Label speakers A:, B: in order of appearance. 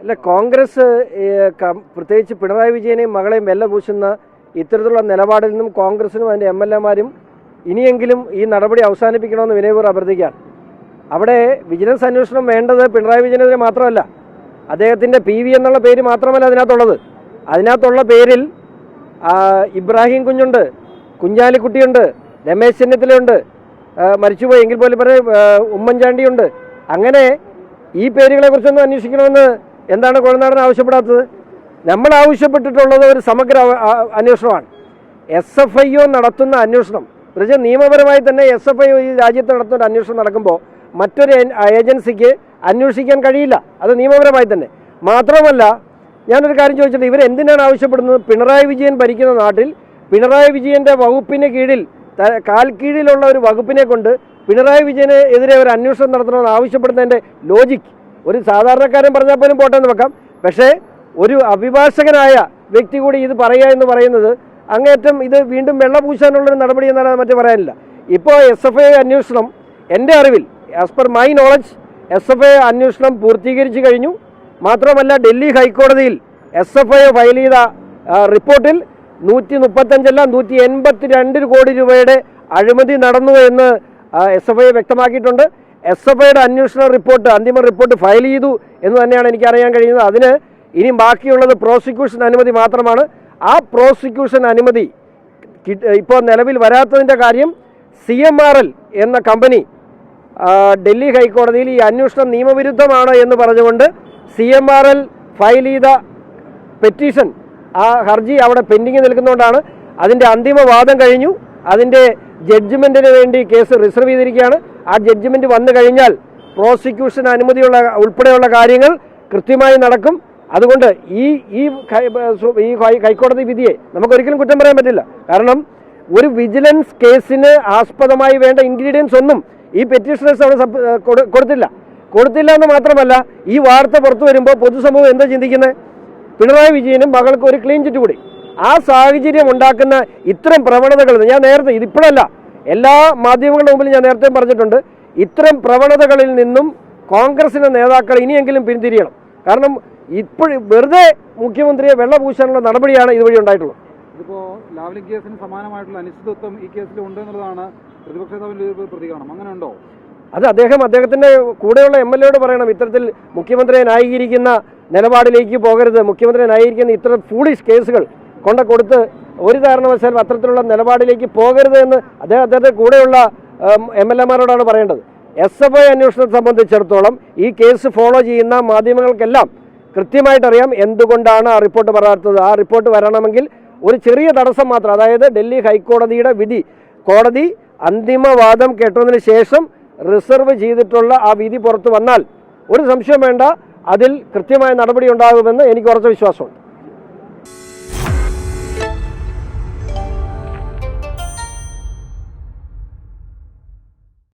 A: അല്ല കോൺഗ്രസ് പ്രത്യേകിച്ച് പിണറായി വിജയനെയും മകളെയും വെല്ല പൂശുന്ന ഇത്തരത്തിലുള്ള നിലപാടിൽ നിന്നും കോൺഗ്രസിനും അതിന്റെ എം എൽ എമാരും ഇനിയെങ്കിലും ഈ നടപടി അവസാനിപ്പിക്കണമെന്ന് വിനയപൂർവം അഭ്യർത്ഥിക്കുകയാണ്. അവിടെ വിജിലൻസ് അന്വേഷണം വേണ്ടത് പിണറായി വിജയനെതിരെ മാത്രമല്ല അദ്ദേഹത്തിന്റെ പി വി എന്നുള്ള പേര് മാത്രമല്ല അതിനകത്തുള്ളത്. അതിനകത്തുള്ള പേരിൽ ഇബ്രാഹിം കുഞ്ഞുണ്ട് കുഞ്ഞാലിക്കുട്ടിയുണ്ട് രമേശ് ചെന്നിത്തലയുണ്ട് മരിച്ചുപോയി എങ്കിൽ പോലും പറയും ഉമ്മൻചാണ്ടിയുണ്ട്. അങ്ങനെ ഈ പേരുകളെക്കുറിച്ചൊന്നും അന്വേഷിക്കണമെന്ന് എന്താണ് കുഴനാടൻ ആവശ്യപ്പെടാത്തത്? നമ്മൾ ആവശ്യപ്പെട്ടിട്ടുള്ളത് ഒരു സമഗ്ര അന്വേഷണമാണ്. എസ് എഫ് ഐ ഒ നടത്തുന്ന അന്വേഷണം. പ്രത്യേകിച്ച് നിയമപരമായി തന്നെ എസ് എഫ് ഐ ഒ ഈ രാജ്യത്ത് നടത്തുന്ന അന്വേഷണം നടക്കുമ്പോൾ മറ്റൊരു ഏജൻസിക്ക് അന്വേഷിക്കാൻ കഴിയില്ല. അത് നിയമപരമായി തന്നെ. മാത്രമല്ല ഞാനൊരു കാര്യം ചോദിച്ചിട്ട് ഇവർ എന്തിനാണ് ആവശ്യപ്പെടുന്നത്? പിണറായി വിജയൻ ഭരിക്കുന്ന നാട്ടിൽ പിണറായി വിജയന്റെ വകുപ്പിന് കീഴിൽ കാൽ കീഴിലുള്ള ഒരു വകുപ്പിനെ കൊണ്ട് പിണറായി വിജയന് എതിരെ ഒരു അന്വേഷണം നടത്തണമെന്ന് ആവശ്യപ്പെടുന്നതിന്റെ ലോജിക് ഒരു സാധാരണക്കാരൻ പറഞ്ഞാൽ പോലും പോട്ടെ എന്ന് വെക്കാം. പക്ഷേ ഒരു അഭിഭാഷകനായ വ്യക്തി കൂടി ഇത് പറയുക എന്ന് പറയുന്നത് അങ്ങേറ്റം ഇത് വീണ്ടും വെള്ള പൂശാനുള്ളൊരു നടപടി എന്നല്ലാതെ മറ്റു പറയാനില്ല. ഇപ്പോൾ എസ് എഫ് ഐ അന്വേഷണം എന്റെ അറിവിൽ as per my knowledge S F I അന്വേഷണം പൂർത്തീകരിച്ചു കഴിഞ്ഞു. മാത്രമല്ല ഡൽഹി ഹൈക്കോടതിയിൽ എസ് എഫ് ഐ ഫയൽ ചെയ്ത റിപ്പോർട്ടിൽ നൂറ്റി മുപ്പത്തഞ്ചല്ല നൂറ്റി എൺപത്തി രണ്ട് കോടി രൂപയുടെ അഴിമതി നടന്നു എന്ന് എസ് എഫ് ഐ വ്യക്തമാക്കിയിട്ടുണ്ട്. എസ് എഫ് ഐയുടെ അന്വേഷണ റിപ്പോർട്ട് അന്തിമ റിപ്പോർട്ട് ഫയൽ ചെയ്തു എന്ന് തന്നെയാണ് എനിക്ക് അറിയാൻ കഴിയുന്നത്. അതിന് ഇനി ബാക്കിയുള്ളത് പ്രോസിക്യൂഷൻ അനുമതി മാത്രമാണ്. ആ പ്രോസിക്യൂഷൻ അനുമതി ഇപ്പോൾ നിലവിൽ വരാത്തതിന്റെ കാര്യം സി എന്ന കമ്പനി ഡൽഹി ഹൈക്കോടതിയിൽ ഈ അന്വേഷണം നിയമവിരുദ്ധമാണ് എന്ന് പറഞ്ഞുകൊണ്ട് സി ഫയൽ ചെയ്ത പെറ്റീഷൻ ആ ഹർജി അവിടെ പെൻഡിങ് നിൽക്കുന്നതുകൊണ്ടാണ് അതിന്റെ അന്തിമ വാദം കഴിഞ്ഞു. അതിന്റെ ജഡ്ജ്മെന്റിന് വേണ്ടി കേസ് റിസർവ് ചെയ്തിരിക്കുകയാണ്. ആ ജഡ്ജ്മെന്റ് വന്നു കഴിഞ്ഞാൽ പ്രോസിക്യൂഷൻ അനുമതിയുള്ള ഉൾപ്പെടെയുള്ള കാര്യങ്ങൾ കൃത്യമായി നടക്കും. അതുകൊണ്ട് ഈ ഈ ഈ ഹൈക്കോടതി വിധിയെ നമുക്കൊരിക്കലും കുറ്റം പറയാൻ പറ്റില്ല. കാരണം ഒരു വിജിലൻസ് കേസിന് ആസ്പദമായി വേണ്ട ഇൻഗ്രീഡിയൻസ് ഒന്നും ഈ പെറ്റീഷണേഴ്സ് അവിടെ കൊടുത്തില്ല. കൊടുത്തില്ല എന്ന് മാത്രമല്ല ഈ വാർത്ത പുറത്തു വരുമ്പോൾ പൊതുസമൂഹം എന്താ ചിന്തിക്കുന്നത്? പിണറായി വിജയനും മകൾക്ക് ഒരു ക്ലീൻ ചിറ്റ് കൂടി. ആ സാഹചര്യം ഉണ്ടാക്കുന്ന ഇത്തരം പ്രവണതകൾ ഞാൻ നേരത്തെ ഇതിപ്പോഴല്ല എല്ലാ മാധ്യമങ്ങളുടെ മുമ്പിൽ ഞാൻ നേരത്തെ പറഞ്ഞിട്ടുണ്ട് ഇത്തരം പ്രവണതകളിൽ നിന്നും കോൺഗ്രസിന്റെ നേതാക്കൾ ഇനിയെങ്കിലും പിന്തിരിയണം. കാരണം ഇപ്പോഴും വെറുതെ മുഖ്യമന്ത്രിയെ വെള്ളപൂശാനുള്ള നടപടിയാണ് ഇതുവഴി ഉണ്ടായിട്ടുള്ളത്.
B: ഇതിപ്പോ ലാവ്ലിൻ കേസിന് സമാനമായിട്ടുള്ള അനിശ്ചിതത്വം ഈ കേസിൽ ഉണ്ട് എന്നുള്ളതാണ് പ്രതിപക്ഷ നേതാവിന്റെ പ്രതികരണം. അങ്ങനെ ഉണ്ടോ?
A: അത് അദ്ദേഹം അദ്ദേഹത്തിന്റെ കൂടെയുള്ള എം എൽ എയോട് പറയണം ഇത്തരത്തിൽ മുഖ്യമന്ത്രിയെ ന്യായീകരിക്കുന്ന നിലപാടിലേക്ക് പോകരുത് മുഖ്യമന്ത്രിയെ ന്യായീകരിക്കുന്ന ഇത്തരം ഫൂളിഷ് കേസുകൾ കൊണ്ട കൊടുത്ത് ഒരു കാരണവശാലും അത്തരത്തിലുള്ള നിലപാടിലേക്ക് പോകരുത് എന്ന് അദ്ദേഹം അദ്ദേഹത്തെ കൂടെയുള്ള എം എൽ എമാരോടാണ് പറയേണ്ടത്. എസ് എഫ് ഐ അന്വേഷണത്തെ സംബന്ധിച്ചിടത്തോളം ഈ കേസ് ഫോളോ ചെയ്യുന്ന മാധ്യമങ്ങൾക്കെല്ലാം കൃത്യമായിട്ടറിയാം എന്തുകൊണ്ടാണ് ആ റിപ്പോർട്ട് പറയാത്തത് ആ റിപ്പോർട്ട് വരണമെങ്കിൽ ഒരു ചെറിയ തടസ്സം മാത്രം അതായത് ഡൽഹി ഹൈക്കോടതിയുടെ വിധി. കോടതി അന്തിമവാദം കേട്ടതിന് ശേഷം റിസർവ് ചെയ്തിട്ടുള്ള ആ വിധി പുറത്തു വന്നാൽ ഒരു സംശയം വേണ്ട അതിൽ കൃത്യമായ നടപടി ഉണ്ടാകുമെന്ന് എനിക്ക് ഉറച്ച വിശ്വാസമുണ്ട്.